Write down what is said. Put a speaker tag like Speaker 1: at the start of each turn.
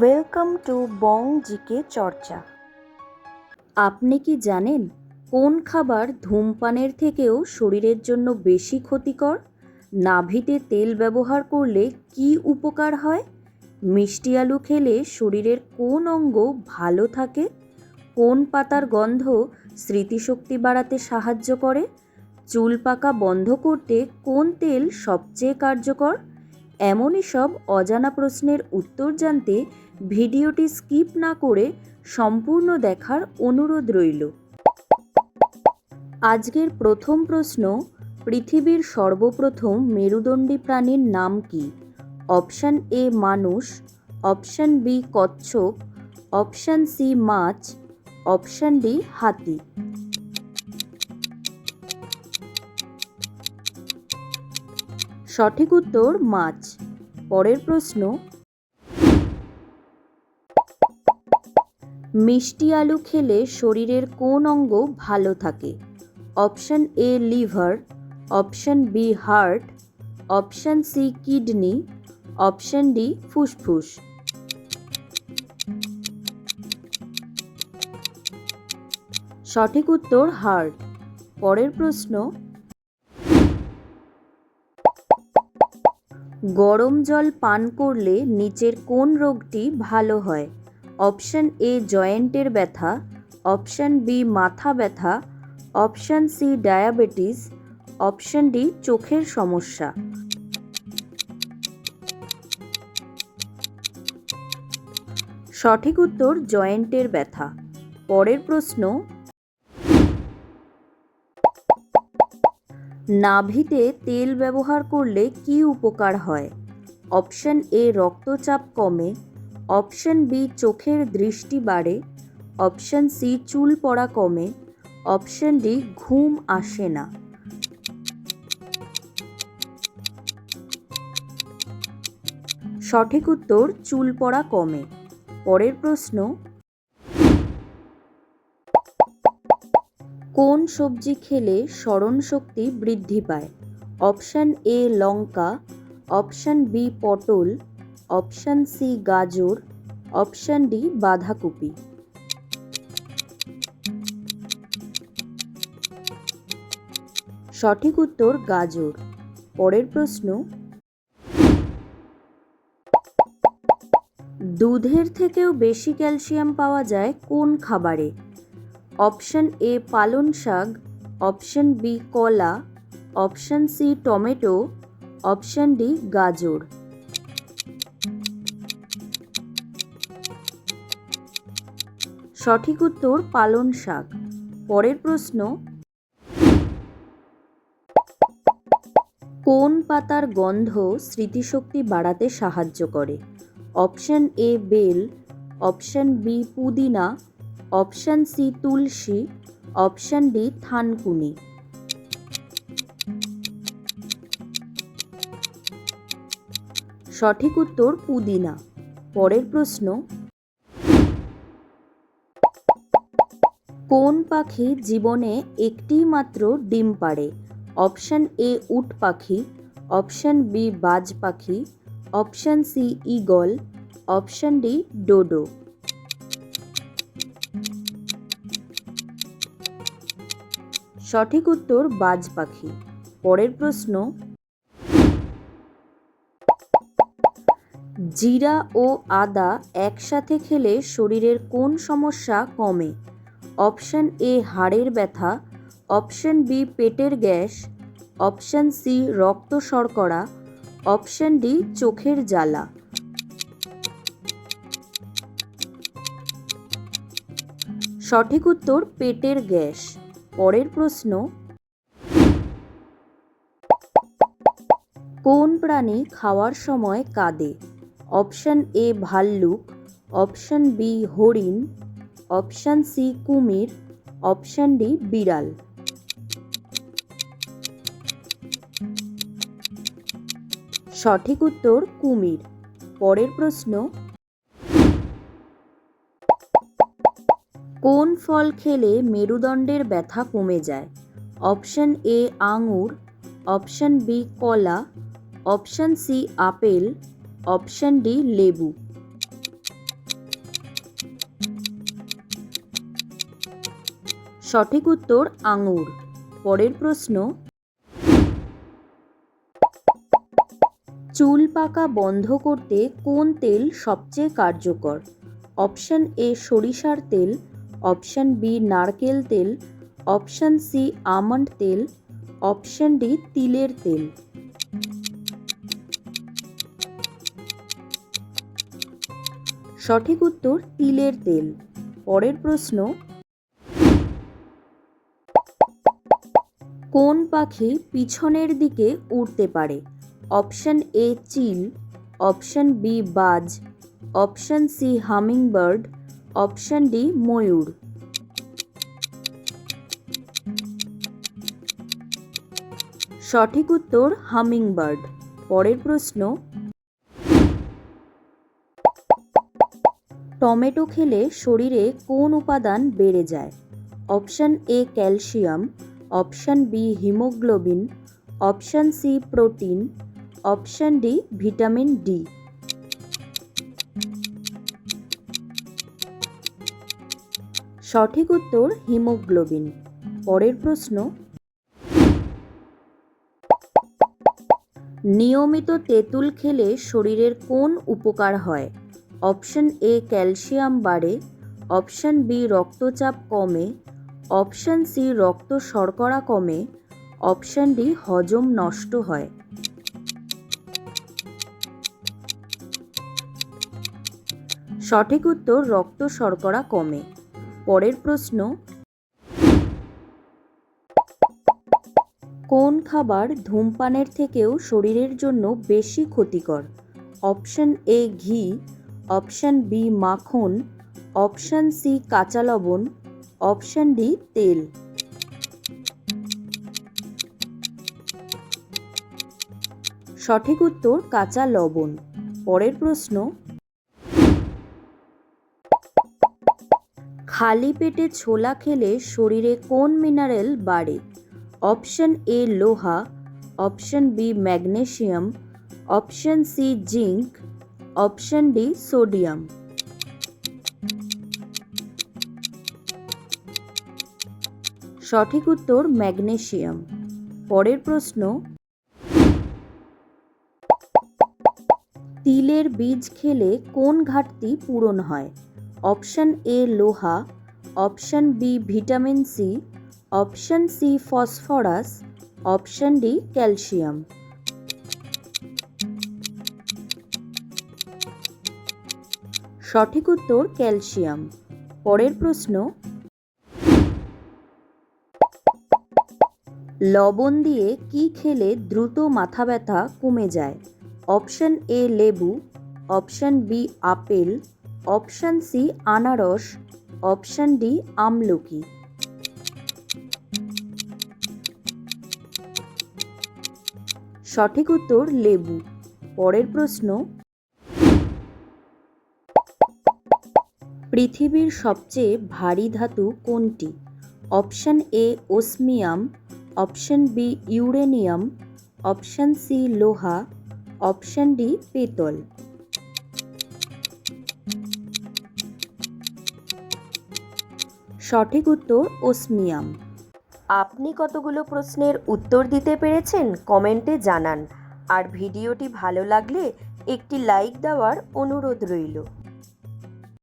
Speaker 1: Welcome to Bong GK চর্চা আপনি কি জানেন কোন খাবার ধূমপানের থেকেও শরীরের জন্য বেশি ক্ষতিকর? নাভিতে তেল ব্যবহার করলে কি উপকার হয়? মিষ্টি আলু খেলে শরীরের কোন অঙ্গ ভালো থাকে? কোন পাতার গন্ধ স্মৃতিশক্তি বাড়াতে সাহায্য করে? চুল পাকা বন্ধ করতে কোন তেল সবচেয়ে কার্যকর? এমনই সব অজানা প্রশ্নের উত্তর জানতে ভিডিওটি স্কিপ না করে সম্পূর্ণ দেখার অনুরোধ রইল। আজকের প্রথম প্রশ্ন, পৃথিবীর সর্বপ্রথম মেরুদণ্ডী প্রাণীর নাম কি? অপশান এ মানুষ, অপশান বি কচ্ছপ, অপশান সি মাছ, অপশান ডি হাতি। সঠিক উত্তর মাছ। পরের প্রশ্ন মিষ্টি আলু খেলে শরীরের কোন অঙ্গ ভালো থাকে? Option A liver, option B heart, option C kidney, option D ফুসফুস। সঠিক উত্তর হার্ট। পরের প্রশ্ন, গরম জল পান করলে নিচের কোন রোগটি ভালো হয়? অপশান এ জয়েন্টের ব্যথা, অপশান বি মাথা ব্যথা, option C diabetes, option D চোখের সমস্যা। সঠিক উত্তর জয়েন্টের ব্যথা। পরের প্রশ্ন, নাভিতে তেল ব্যবহার করলে কি উপকার হয়? অপশান এ রক্তচাপ কমে অপশান বি, চোখের দৃষ্টি বাড়ে। অপশান সি, চুল পড়া কমে। অপশান ডি, ঘুম আসে না। সঠিক উত্তর, চুল পড়া কমে। পরের প্রশ্ন, কোন সবজি খেলে স্মরণ শক্তি বৃদ্ধি পায়? অপশান এ, লঙ্কা। অপশান বি, পটল। অপশান সি গাজর, অপশান ডি বাঁধাকপি। সঠিক উত্তর গাজর। পরের প্রশ্ন, দুধের থেকেও বেশি ক্যালসিয়াম পাওয়া যায় কোন খাবারে? অপশান এ পালন শাক, অপশান বি কলা, option C tomato, option D গাজর। সঠিক উত্তর পালন শাক। পরের প্রশ্ন, কোন পাতার গন্ধ স্মৃতিশক্তি বাড়াতে সাহায্য করে? অপশান এ বেল, অপশান বি পুদিনা, অপশান সি তুলসী, অপশান ডি থানকুনি। সঠিক উত্তর পুদিনা। পরের প্রশ্ন কোন পাখি জীবনে একটি মাত্র ডিম পাড়ে? অপশান এ উট পাখি, অপশান বি বাজ পাখি, option C eagle, option D dodo. সঠিক উত্তর বাজ পাখি। পরের প্রশ্ন, জিরা ও আদা একসাথে খেলে শরীরের কোন সমস্যা কমে? অপশান এ হাড়ের ব্যথা, অপশান বি পেটের গ্যাস, অপশান সি রক্ত শর্করা, অপশান ডি চোখের জ্বালা। সঠিক উত্তর পেটের গ্যাস। পরের প্রশ্ন, কোন প্রাণী খাওয়ার সময় কাঁদে? অপশান এ ভাল্লুক, অপশান বি হরিণ অপশান সি কুমির, অপশান ডি বিড়াল। সঠিক উত্তর কুমির। পরের প্রশ্ন, কোন ফল খেলে মেরুদণ্ডের ব্যথা কমে যায়? অপশান এ আঙুর, অপশান বি কলা, option C apple, option D লেবু। সঠিক উত্তর আঙুর। পরের প্রশ্ন, চুল পাকা বন্ধ করতে কোন তেল সবচেয়ে কার্যকর? অপশন এ সরিষার তেল, অপশন বি নারকেল তেল, অপশন সি আমন্ড তেল, অপশন ডি তিলের তেল। সঠিক উত্তর তিলের তেল। পরের প্রশ্ন কোন পাখি পিছনের দিকে উড়তে পারে? অপশন এ চিল, অপশন বি বাজ, option C humming bird option D ময়ূর। সঠিক উত্তর হামিং বার্ড পরের প্রশ্ন, টমেটো খেলে শরীরে কোন উপাদান বেড়ে যায়? Option A calcium option B haemoglobin, option C protein, option D vitamin D. সঠিক উত্তর হিমোগ্লোবিন। পরের প্রশ্ন, নিয়মিত তেঁতুল খেলে শরীরের কোন উপকার হয়? অপশন এ ক্যালসিয়াম বাড়ে, অপশন বি রক্তচাপ কমে অপশন সি, রক্ত শর্করা কমে। অপশন ডি, হজম নষ্ট হয়। সঠিক উত্তর, রক্ত শর্করা কমে। পরের প্রশ্ন, কোন খাবার ধূমপানের থেকেও শরীরের জন্য বেশি ক্ষতিকর? অপশন এ, ঘি। অপশন বি, মাখন। অপশন সি, কাঁচা লবণ। অপশন ডি, তেল। সঠিক উত্তর, কাঁচা লবণ। পরের প্রশ্ন, খালি পেটে ছোলা খেলে শরীরে কোন মিনারেল বাড়ে? অপশন এ, লোহা। Option B, magnesium. Option C zinc option D, sodium. সঠিক উত্তর ম্যাগনেশিয়াম। পরের প্রশ্ন, তিলের বীজ খেলে কোন ঘাটতি পূরণ হয়? অপশন এ লোহা, option B vitamin C, option C phosphorus, option D calcium. সঠিক উত্তর ক্যালসিয়াম। পরের প্রশ্ন লবণ দিয়ে কি খেলে দ্রুত মাথা ব্যথা কমে যায়? অপশন এ লেবু, option B apple, option C আনারস, অপশন ডি আমলকি। সঠিক উত্তর লেবু। পরের প্রশ্ন, পৃথিবীর সবচেয়ে ভারী ধাতু কোনটি? Option A osmium option B uranium, option C লোহা, অপশন ডি পেতল। সঠিক উত্তর ওসমিয়াম। আপনি কতগুলো প্রশ্নের উত্তর দিতে পেরেছেন কমেন্টে জানান। আর ভিডিওটি ভালো লাগলে একটি লাইক দেওয়ার অনুরোধ রইল।